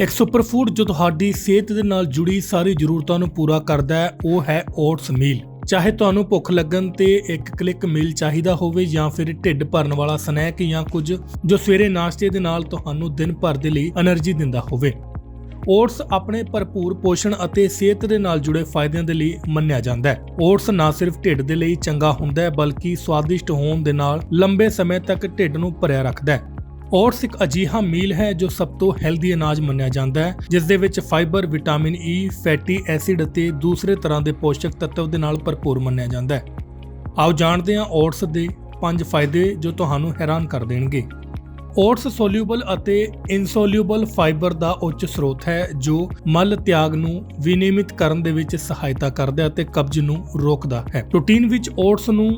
ਇੱਕ ਸੁਪਰਫੂਡ ਜੋ ਤੁਹਾਡੀ ਸਿਹਤ ਦੇ ਨਾਲ ਜੁੜੀ ਸਾਰੀ ਜ਼ਰੂਰਤਾਂ ਨੂੰ ਪੂਰਾ ਕਰਦਾ ਹੈ, ਉਹ ਹੈ ਓਟਸ ਮੀਲ। ਚਾਹੇ ਤੁਹਾਨੂੰ ਭੁੱਖ ਲੱਗਣ ਤੇ ਇੱਕ ਕਲਿੱਕ ਮੀਲ ਚਾਹੀਦਾ ਹੋਵੇ ਜਾਂ ਫਿਰ ਢਿੱਡ ਭਰਨ ਵਾਲਾ ਸਨੈਕ ਜਾਂ ਕੁਝ ਜੋ ਸਵੇਰੇ ਨਾਸ਼ਤੇ ਦੇ ਨਾਲ ਤੁਹਾਨੂੰ ਦਿਨ ਭਰ ਦੇ ਲਈ એનર્ਜੀ ਦਿੰਦਾ ਹੋਵੇ। ਓਟਸ ਆਪਣੇ ਭਰਪੂਰ ਪੋਸ਼ਣ ਅਤੇ ਸਿਹਤ ਦੇ ਨਾਲ ਜੁੜੇ ਫਾਇਦਿਆਂ ਦੇ ਲਈ ਮੰਨਿਆ ਜਾਂਦਾ ਹੈ। ਓਟਸ ਨਾ ਸਿਰਫ ਢਿੱਡ ਦੇ ਲਈ ਚੰਗਾ ਹੁੰਦਾ ਹੈ, ਬਲਕਿ ਸਵਾਦਿਸ਼ਟ ਹੋਣ ਦੇ ਨਾਲ ਲੰਬੇ ਸਮੇਂ ਤੱਕ ਢਿੱਡ ਨੂੰ ਭਰਿਆ ਰੱਖਦਾ ਹੈ। ਓਟਸ ਇੱਕ ਅਜੀਹਾ ਮੀਲ ਹੈ ਜੋ ਸਭ ਤੋਂ ਹੈਲਦੀ ਅਨਾਜ ਮੰਨਿਆ ਜਾਂਦਾ ਹੈ ਜਿਸ ਦੇ ਵਿੱਚ fibre, vitamin E, fatty acid ਅਤੇ ਦੂਸਰੇ ਤਰ੍ਹਾਂ ਦੇ ਪੋਸ਼ਕ ਤੱਤਵ ਦੇ ਨਾਲ ਭਰਪੂਰ ਮੰਨਿਆ ਜਾਂਦਾ ਹੈ। ਆਓ ਜਾਣਦੇ ਹਾਂ ਓਟਸ ਦੇ ਪੰਜ ਫਾਇਦੇ ਜੋ ਤੁਹਾਨੂੰ ਹੈਰਾਨ ਕਰ ਦੇਣਗੇ। ਓਟਸ ਸੋਲਿਊਬਲ ਅਤੇ ਇਨਸੋਲਿਊਬਲ ਫਾਈਬਰ ਦਾ ਉੱਚ ਸਰੋਤ ਹੈ ਜੋ ਮਲ ਤਿਆਗ ਨੂੰ ਵਿਨਿਯਮਿਤ ਕਰਨ ਦੇ ਵਿੱਚ ਸਹਾਇਤਾ ਕਰਦਾ ਹੈ ਅਤੇ ਕਬਜ਼ ਨੂੰ ਰੋਕਦਾ ਹੈ। ਪ੍ਰੋਟੀਨ ਵਿੱਚ ਓਟਸ ਨੂੰ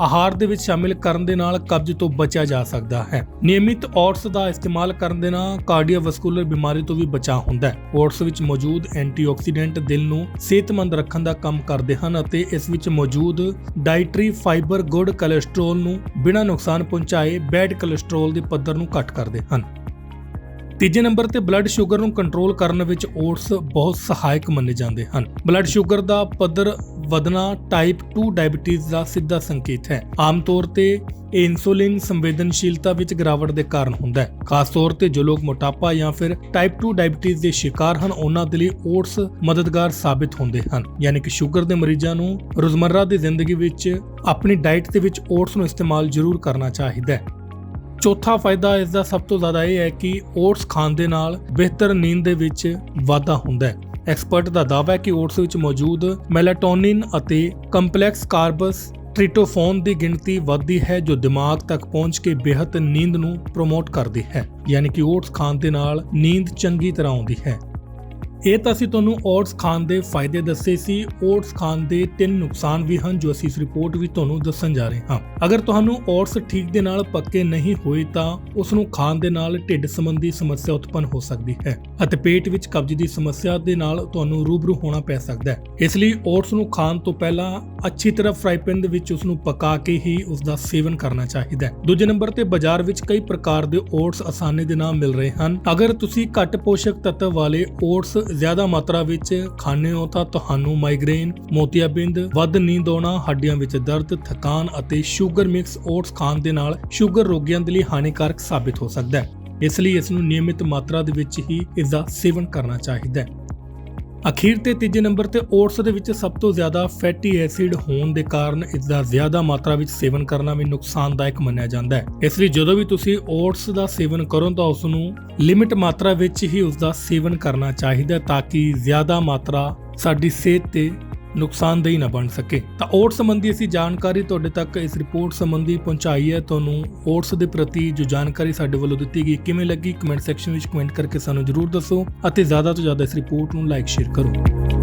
ਆਹਾਰ ਦੇ ਵਿੱਚ ਸ਼ਾਮਿਲ ਕਰਨ ਦੇ ਨਾਲ ਕਬਜ਼ ਤੋਂ ਬਚਿਆ ਜਾ ਸਕਦਾ ਹੈ। ਨਿਯਮਿਤ ਓਟਸ ਦਾ ਇਸਤੇਮਾਲ ਕਰਨ ਦੇ ਨਾਲ ਕਾਰਡੀਓਵੈਸਕੂਲਰ ਬਿਮਾਰੀ ਤੋਂ ਵੀ ਬਚਾਅ ਹੁੰਦਾ ਹੈ। ਓਟਸ ਵਿੱਚ ਮੌਜੂਦ ਐਂਟੀਆਕਸੀਡੈਂਟ ਦਿਲ ਨੂੰ ਸਿਹਤਮੰਦ ਰੱਖਣ ਦਾ ਕੰਮ ਕਰਦੇ ਹਨ ਅਤੇ ਇਸ ਵਿੱਚ ਮੌਜੂਦ ਡਾਈਟਰੀ ਫਾਈਬਰ ਗੁੱਡ ਕੋਲੇਸਟ੍ਰੋਲ ਨੂੰ ਬਿਨਾਂ ਨੁਕਸਾਨ ਪਹੁੰਚਾਏ ਬੈਡ ਕੋਲੇਸਟ੍ਰੋਲ ਦੇ ਪੱਧਰ ਨੂੰ ਘੱਟ ਕਰਦੇ ਹਨ। ਤੀਜੇ ਨੰਬਰ ਤੇ ਬਲੱਡ ਸ਼ੂਗਰ ਨੂੰ ਕੰਟਰੋਲ ਕਰਨ ਵਿੱਚ ਓਟਸ ਬਹੁਤ ਸਹਾਇਕ ਮੰਨੇ ਜਾਂਦੇ ਹਨ। ਬਲੱਡ ਸ਼ੂਗਰ ਦਾ ਪੱਧਰ ਵਧਣਾ ਟਾਈਪ 2 ਡਾਇਬੀਟੀਜ਼ ਦਾ ਸਿੱਧਾ ਸੰਕੇਤ ਹੈ। ਆਮ ਤੌਰ ਤੇ ਇਹ ਇਨਸੂਲਿਨ ਸੰਵੇਦਨਸ਼ੀਲਤਾ ਵਿੱਚ ਗਿਰਾਵਟ ਦੇ ਕਾਰਨ ਹੁੰਦਾ ਹੈ। ਖਾਸ ਤੌਰ ਤੇ ਜੋ ਲੋਕ ਮੋਟਾਪਾ ਜਾਂ ਫਿਰ ਟਾਈਪ 2 ਡਾਇਬੀਟੀਜ਼ ਦੇ ਸ਼ਿਕਾਰ ਹਨ, ਉਹਨਾਂ ਦੇ ਲਈ ਓਟਸ ਮਦਦਗਾਰ ਸਾਬਿਤ ਹੁੰਦੇ ਹਨ। ਯਾਨੀ ਕਿ ਸ਼ੂਗਰ ਦੇ ਮਰੀਜ਼ਾਂ ਨੂੰ ਰੋਜ਼ਮਰਰਾ ਦੀ ਜ਼ਿੰਦਗੀ ਵਿੱਚ ਆਪਣੀ ਡਾਈਟ ਦੇ ਵਿੱਚ ਓਟਸ ਨੂੰ ਇਸਤੇਮਾਲ ਜ਼ਰੂਰ ਕਰਨਾ ਚਾਹੀਦਾ ਹੈ। ਚੌਥਾ ਫਾਇਦਾ ਇਸ ਦਾ ਸਭ ਤੋਂ ਜ਼ਿਆਦਾ ਇਹ ਹੈ ਕਿ ਓਟਸ ਖਾਣ ਦੇ ਨਾਲ ਬਿਹਤਰ ਨੀਂਦ ਦੇ ਵਿੱਚ ਵਾਧਾ ਹੁੰਦਾ ਹੈ। ਐਕਸਪਰਟ ਦਾ ਦਾਅਵਾ ਹੈ ਕਿ ਓਟਸ ਵਿੱਚ ਮੌਜੂਦ ਮੈਲਾਟੋਨਿਨ ਅਤੇ ਕੰਪਲੈਕਸ ਕਾਰਬਸ ਟ੍ਰਿਟੋਫੋਨ ਦੀ ਗਿਣਤੀ ਵੱਧਦੀ ਹੈ, ਜੋ ਦਿਮਾਗ ਤੱਕ ਪਹੁੰਚ ਕੇ ਬਿਹਤਰ ਨੀਂਦ ਨੂੰ ਪ੍ਰਮੋਟ ਕਰਦੀ ਹੈ, ਯਾਨੀ ਕਿ ਓਟਸ ਖਾਣ ਦੇ ਨਾਲ ਨੀਂਦ ਚੰਗੀ ਤਰ੍ਹਾਂ ਆਉਂਦੀ ਹੈ। ਇਹ ਤਾਂ ਅਸੀਂ ਤੁਹਾਨੂੰ ਓਟਸ ਖਾਣ ਦੇ ਫਾਇਦੇ ਦੱਸੇ ਸੀ, ਓਟਸ ਖਾਣ ਦੇ ਤਿੰਨ ਨੁਕਸਾਨ ਵੀ ਹਨ, ਜੋ ਅਸੀਂ ਇਸ ਰਿਪੋਰਟ ਵਿੱਚ ਤੁਹਾਨੂੰ ਦੱਸਣ ਜਾ ਰਹੇ ਹਾਂ। ਅਗਰ ਤੁਹਾਨੂੰ ਓਟਸ ਠੀਕ ਦੇ ਨਾਲ ਪੱਕੇ ਨਹੀਂ ਹੋਏ ਤਾਂ ਉਸ ਨੂੰ ਖਾਣ ਦੇ ਨਾਲ ਢਿੱਡ ਸੰਬੰਧੀ ਸਮੱਸਿਆ ਉਤਪੰਨ ਹੋ ਸਕਦੀ ਹੈ। ਅਤੇ ਪੇਟ ਵਿੱਚ ਕਬਜ਼ ਦੀ ਸਮੱਸਿਆ ਦੇ ਨਾਲ ਤੁਹਾਨੂੰ ਰੂਬਰੂ ਹੋਣਾ ਪੈ ਸਕਦਾ ਹੈ। ਇਸ ਲਈ ਓਟਸ ਨੂੰ ਖਾਣ ਤੋਂ ਪਹਿਲਾਂ ਅੱਛੀ ਤਰ੍ਹਾਂ ਫਰਾਈ ਪੈਨ ਦੇ ਵਿੱਚ ਉਸ ਨੂੰ ਪਕਾ ਕੇ ਹੀ ਉਸ ਦਾ ਸੇਵਨ ਕਰਨਾ ਚਾਹੀਦਾ ਹੈ। ਦੂਜੇ ਨੰਬਰ ਤੇ ਬਾਜ਼ਾਰ ਵਿੱਚ ਕਈ ਪ੍ਰਕਾਰ ਦੇ ਓਟਸ ਆਸਾਨੀ ਦੇ ਨਾਲ ਮਿਲ ਰਹੇ ਹਨ। ਅਗਰ ਤੁਸੀਂ ਘੱਟ ਪੋਸ਼ਕ ਤੱਤਵ ਵਾਲੇ ਓਟਸ ਜ਼ਿਆਦਾ ਮਾਤਰਾ ਵਿੱਚ ਖਾਣੇ ਹੋ ਤਾਂ ਤੁਹਾਨੂੰ ਮਾਈਗ੍ਰੇਨ ਮੋਤੀਆਬਿੰਦ ਵੱਧ ਨੀਂਦ ਆਉਣਾ, ਹੱਡੀਆਂ ਵਿੱਚ ਦਰਦ, ਥਕਾਨ ਅਤੇ ਸ਼ੂਗਰ ਮਿਕਸ ਓਟਸ ਖਾਣ ਦੇ ਨਾਲ ਸ਼ੂਗਰ ਰੋਗੀਆਂ ਦੇ ਲਈ ਹਾਨੀਕਾਰਕ ਸਾਬਿਤ ਹੋ ਸਕਦਾ ਹੈ। ਇਸ ਲਈ ਇਸ ਨੂੰ ਨਿਯਮਿਤ ਮਾਤਰਾ ਦੇ ਵਿੱਚ ਹੀ ਇਸ ਦਾ ਸੇਵਨ ਕਰਨਾ ਚਾਹੀਦਾ ਹੈ। ਅਖੀਰ ਤੇ ਤੀਜੇ ਨੰਬਰ ਤੇ ਓਟਸ ਦੇ ਵਿੱਚ ਸਭ ਤੋਂ ਜ਼ਿਆਦਾ ਫੈਟੀ ਐਸਿਡ ਹੋਣ ਦੇ ਕਾਰਨ ਇਸ ਦਾ ਜ਼ਿਆਦਾ ਮਾਤਰਾ ਵਿੱਚ ਸੇਵਨ ਕਰਨਾ ਵੀ ਨੁਕਸਾਨਦਾਇਕ ਮੰਨਿਆ ਜਾਂਦਾ ਹੈ। ਇਸ ਲਈ ਜਦੋਂ ਵੀ ਤੁਸੀਂ ਓਟਸ ਦਾ ਸੇਵਨ ਕਰੋ ਤਾਂ ਉਸ ਨੂੰ ਲਿਮਿਟ ਮਾਤਰਾ ਵਿੱਚ ਹੀ ਉਸ ਦਾ ਸੇਵਨ ਕਰਨਾ ਚਾਹੀਦਾ ਤਾਂ ਕਿ ਜ਼ਿਆਦਾ ਮਾਤਰਾ ਸਾਡੀ ਸਿਹਤ ਤੇ ਨੁਕਸਾਨਦੇਹ ਨਾ ਬਣ ਸਕੇ। ਤਾਂ ਓਟਸ ਸੰਬੰਧੀ ਅਸੀਂ ਜਾਣਕਾਰੀ ਤੁਹਾਡੇ ਤੱਕ ਇਸ ਰਿਪੋਰਟ ਸੰਬੰਧੀ ਪਹੁੰਚਾਈ ਹੈ। ਤੁਹਾਨੂੰ ਓਟਸ ਦੇ ਪ੍ਰਤੀ ਜੋ ਜਾਣਕਾਰੀ ਸਾਡੇ ਵੱਲੋਂ ਦਿੱਤੀ ਗਈ, ਕਿਵੇਂ ਲੱਗੀ, ਕਮੈਂਟ ਸੈਕਸ਼ਨ ਵਿੱਚ ਕਮੈਂਟ ਕਰਕੇ ਸਾਨੂੰ ਜਰੂਰ ਦੱਸੋ ਅਤੇ ਜ਼ਿਆਦਾ ਤੋਂ ਜ਼ਿਆਦਾ ਇਸ ਰਿਪੋਰਟ ਨੂੰ ਲਾਈਕ, ਸ਼ੇਅਰ ਕਰੋ।